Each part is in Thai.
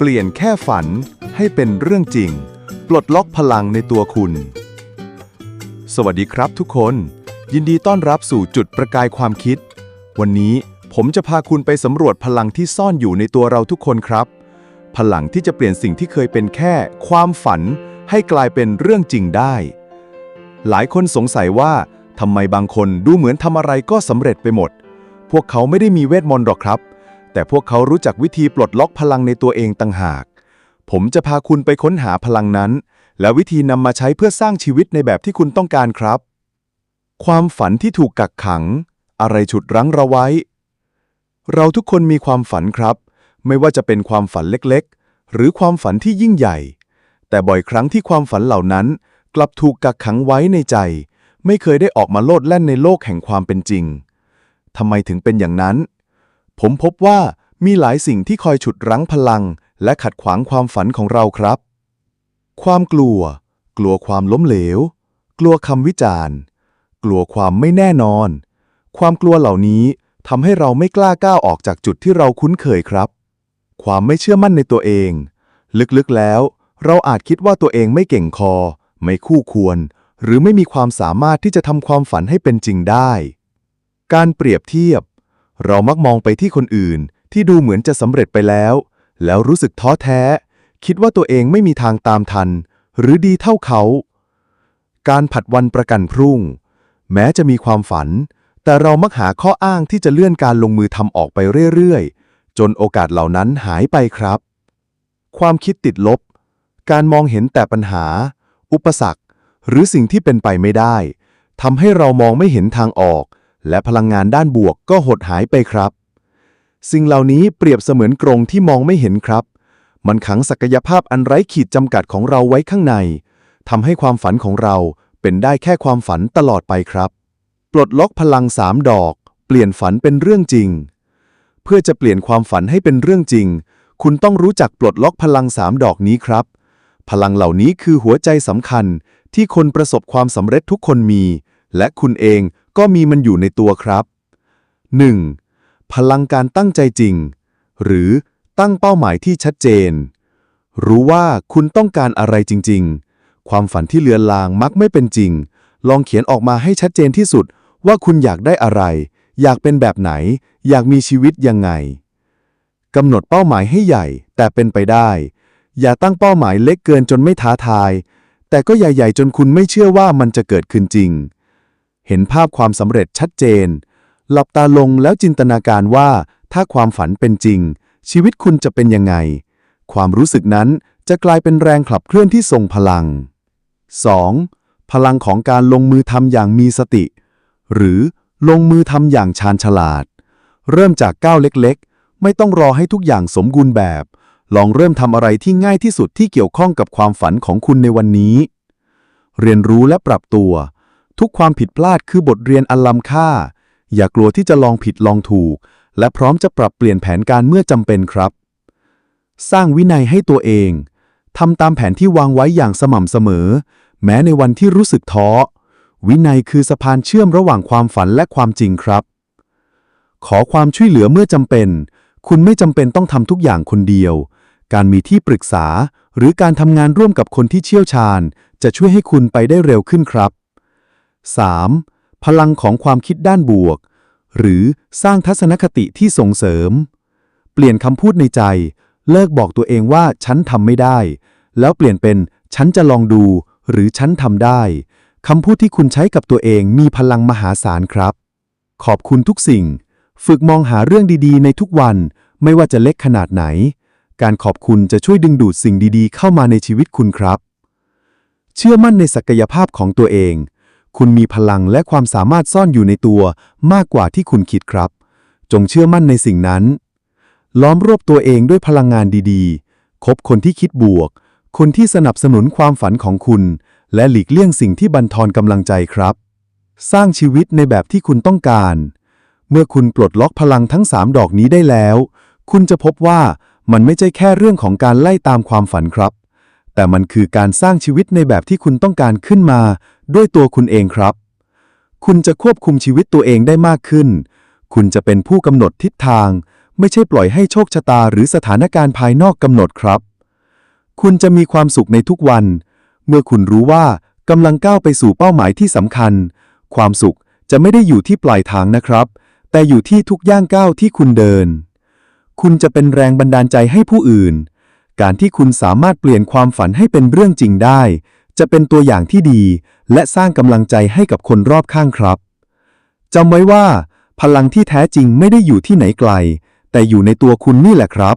เปลี่ยนแค่ฝันให้เป็นเรื่องจริง ปลดล็อกพลังในตัวคุณ สวัสดีครับทุกคน ยินดีต้อนรับสู่จุดประกายความคิด วันนี้ผมจะพาคุณไปสำรวจพลังที่ซ่อนอยู่ในตัวเราทุกคนครับ พลังที่จะเปลี่ยนสิ่งที่เคยเป็นแค่ ความฝัน ให้กลายเป็นเรื่องจริงได้ หลายคนสงสัยว่าทำไมบางคนดูเหมือนทำอะไรก็สำเร็จไปหมด พวกเขาไม่ได้มีเวทมนต์หรอกครับ แต่พวกเขารู้จักวิธีปลดล็อกพลังในตัวเองต่างหาก ผมจะพาคุณไปค้นหาพลังนั้น และวิธีนำมาใช้เพื่อสร้างชีวิตในแบบที่คุณต้องการครับ ความฝันที่ถูกกักขัง อะไรฉุดรั้งเราไว้ เราทุกคนมีความฝันครับ ไม่ว่าจะเป็นความฝันเล็กๆ หรือความฝันที่ยิ่งใหญ่ แต่บ่อยครั้งที่ความฝันเหล่านั้น กลับถูกกักขังไว้ในใจ ไม่เคยได้ออกมาโลดแล่นในโลกแห่งความเป็นจริงทำไมถึงเป็นอย่างนั้น ผมพบว่ามีหลายสิ่งที่คอยฉุดรั้งพลัง และขัดขวางความฝันของเราครับ ความกลัว กลัวความล้มเหลว กลัวคำวิจารณ์ กลัวความไม่แน่นอน ความกลัวเหล่านี้ทำให้เราไม่กล้าก้าวออกจากจุดที่เราคุ้นเคยครับ ความไม่เชื่อมั่นในตัวเอง ลึกๆแล้ว เราอาจคิดว่าตัวเองไม่เก่งคอ ไม่คู่ควร หรือไม่มีความสามารถที่จะทำความฝันให้เป็นจริงได้ การเปรียบเทียบ เรามักมองไปที่คนอื่นที่ดูเหมือนจะสำเร็จไปแล้ว แล้วรู้สึกท้อแท้ คิดว่าตัวเองไม่มีทางตามทัน หรือดีเท่าเขา การผัดวันประกันพรุ่ง แม้จะมีความฝัน แต่เรามักหาข้ออ้างที่จะเลื่อนการลงมือทำออกไปเรื่อยๆ จนโอกาสเหล่านั้นหายไปครับ ความคิดติดลบ การมองเห็นแต่ปัญหา อุปสรรค หรือสิ่งที่เป็นไปไม่ได้ทำให้เรามองไม่เห็นทางออก และพลังงานด้านบวกก็หดหายไปครับ สิ่งเหล่านี้เปรียบเสมือนกรงที่มองไม่เห็นครับ มันขังศักยภาพอันไร้ขีดจำกัดของเราไว้ข้างในทำให้ความฝันของเราเป็นได้แค่ความฝันตลอดไปครับ ปลดล็อกพลังสามดอก เปลี่ยนฝันเป็นเรื่องจริง เพื่อจะเปลี่ยนความฝันให้เป็นเรื่องจริง คุณต้องรู้จักปลดล็อกพลังสามดอกนี้ครับ พลังเหล่านี้คือหัวใจสำคัญที่คนประสบความสำเร็จทุกคนมี และคุณเอง ก็มีมันอยู่ในตัวครับ 1. พลังการตั้งใจจริง หรือตั้งเป้าหมายที่ชัดเจน รู้ว่าคุณต้องการอะไรจริง ๆ ความฝันที่เลือนลางมักไม่เป็นจริง ลองเขียนออกมาให้ชัดเจนที่สุดว่าคุณอยากได้อะไร อยากเป็นแบบไหน อยากมีชีวิตยังไงกำหนดเป้าหมายให้ใหญ่ แต่เป็นไปได้ อย่าตั้งเป้าหมายเล็กเกินจนไม่ท้าทาย แต่ก็ใหญ่ๆจนคุณไม่เชื่อว่ามันจะเกิดขึ้นจริง เห็นภาพความสำเร็จชัดเจน หลับตาลงแล้วจินตนาการว่า ถ้าความฝันเป็นจริง ชีวิตคุณจะเป็นยังไง ความรู้สึกนั้นจะกลายเป็นแรงขับเคลื่อนที่ทรงพลัง 2. พลังของการลงมือทำอย่างมีสติ หรือลงมือทำอย่างชาญฉลาด เริ่มจากก้าวเล็กๆ ไม่ต้องรอให้ทุกอย่างสมบูรณ์แบบ ลองเริ่มทำอะไรที่ง่ายที่สุดที่เกี่ยวข้องกับความฝันของคุณในวันนี้ เรียนรู้และปรับตัว ทุกความผิดพลาดคือบทเรียนอันล้ำค่า อย่ากลัวที่จะลองผิดลองถูก และพร้อมจะปรับเปลี่ยนแผนการเมื่อจำเป็นครับ สร้างวินัยให้ตัวเองทำตามแผนที่วางไว้อย่างสม่ำเสมอ แม้ในวันที่รู้สึกท้อ วินัยคือสะพานเชื่อมระหว่างความฝันและความจริงครับ ขอความช่วยเหลือเมื่อจำเป็น คุณไม่จำเป็นต้องทำทุกอย่างคนเดียว การมีที่ปรึกษา หรือการทำงานร่วมกับคนที่เชี่ยวชาญ จะช่วยให้คุณไปได้เร็วขึ้นครับ 3. พลังของความคิดด้านบวก หรือสร้างทัศนคติที่ส่งเสริม เปลี่ยนคำพูดในใจ เลิกบอกตัวเองว่าฉันทำไม่ได้ แล้วเปลี่ยนเป็นฉันจะลองดู หรือฉันทำได้คำพูดที่คุณใช้กับตัวเองมีพลังมหาศาลครับ ขอบคุณทุกสิ่ง ฝึกมองหาเรื่องดีๆ ในทุกวัน ไม่ว่าจะเล็กขนาดไหน การขอบคุณจะช่วยดึงดูดสิ่งดีๆ เข้ามาในชีวิตคุณครับ เชื่อมั่นในศักยภาพของตัวเอง คุณมีพลังและความสามารถซ่อนอยู่ในตัวมากกว่าที่คุณคิดครับ จงเชื่อมั่นในสิ่งนั้น ล้อมรวบตัวเองด้วยพลังงานดีๆ คบคนที่คิดบวก คนที่สนับสนุนความฝันของคุณ และหลีกเลี่ยงสิ่งที่บั่นทอนกำลังใจครับ สร้างชีวิตในแบบที่คุณต้องการ เมื่อคุณปลดล็อกพลังทั้ง3ดอกนี้ได้แล้ว คุณจะพบว่ามันไม่ใช่แค่เรื่องของการไล่ตามความฝันครับ แต่มันคือการสร้างชีวิตในแบบที่คุณต้องการขึ้นมา ด้วยตัวคุณเองครับ คุณจะควบคุมชีวิตตัวเองได้มากขึ้น คุณจะเป็นผู้กำหนดทิศทาง ไม่ใช่ปล่อยให้โชคชะตาหรือสถานการณ์ภายนอกกำหนดครับ คุณจะมีความสุขในทุกวัน เมื่อคุณรู้ว่ากำลังก้าวไปสู่เป้าหมายที่สำคัญ ความสุขจะไม่ได้อยู่ที่ปลายทางนะครับ แต่อยู่ที่ทุกย่างก้าวที่คุณเดิน คุณจะเป็นแรงบันดาลใจให้ผู้อื่น การที่คุณสามารถเปลี่ยนความฝันให้เป็นเรื่องจริงได้ จะเป็นตัวอย่างที่ดี และสร้างกำลังใจให้กับคนรอบข้างครับจำไว้ว่า พลังที่แท้จริงไม่ได้อยู่ที่ไหนไกล แต่อยู่ในตัวคุณนี่แหละครับ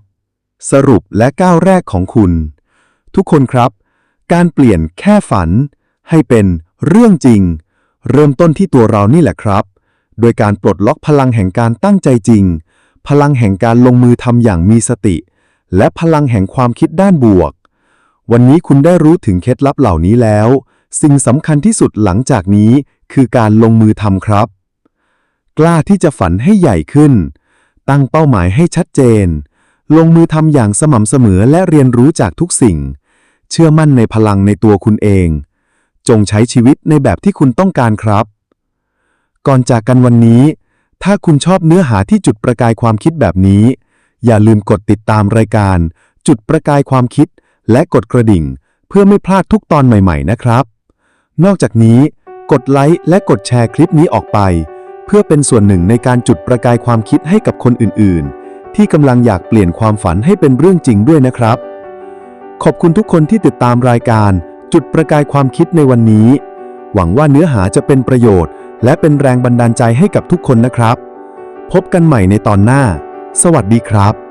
สรุปและก้าวแรกของคุณ ทุกคนครับ การเปลี่ยนแค่ฝัน ให้เป็นเรื่องจริง เริ่มต้นที่ตัวเรานี่แหละครับ โดยการปลดล็อกพลังแห่งการตั้งใจจริง พลังแห่งการลงมือทำอย่างมีสติ และพลังแห่งความคิดด้านบวก วันนี้คุณได้รู้ถึงเคล็ดลับเหล่านี้แล้ว สิ่งสำคัญที่สุดหลังจากนี้คือการลงมือทำครับ กล้าที่จะฝันให้ใหญ่ขึ้น ตั้งเป้าหมายให้ชัดเจน ลงมือทำอย่างสม่ำเสมอและเรียนรู้จากทุกสิ่ง เชื่อมั่นในพลังในตัวคุณเอง จงใช้ชีวิตในแบบที่คุณต้องการครับ ก่อนจากกันวันนี้ ถ้าคุณชอบเนื้อหาที่จุดประกายความคิดแบบนี้ อย่าลืมกดติดตามรายการ จุดประกายความคิด และกดกระดิ่ง เพื่อไม่พลาดทุกตอนใหม่ ๆ นะครับ นอกจากนี้ กดไลค์และกดแชร์คลิปนี้ออกไป เพื่อเป็นส่วนหนึ่งในการจุดประกายความคิดให้กับคนอื่น ๆ ที่กำลังอยากเปลี่ยนความฝันให้เป็นเรื่องจริงด้วยนะครับ ขอบคุณทุกคนที่ติดตามรายการ จุดประกายความคิดในวันนี้ หวังว่าเนื้อหาจะเป็นประโยชน์ และเป็นแรงบันดาลใจให้กับทุกคนนะครับ พบกันใหม่ในตอนหน้า สวัสดีครับ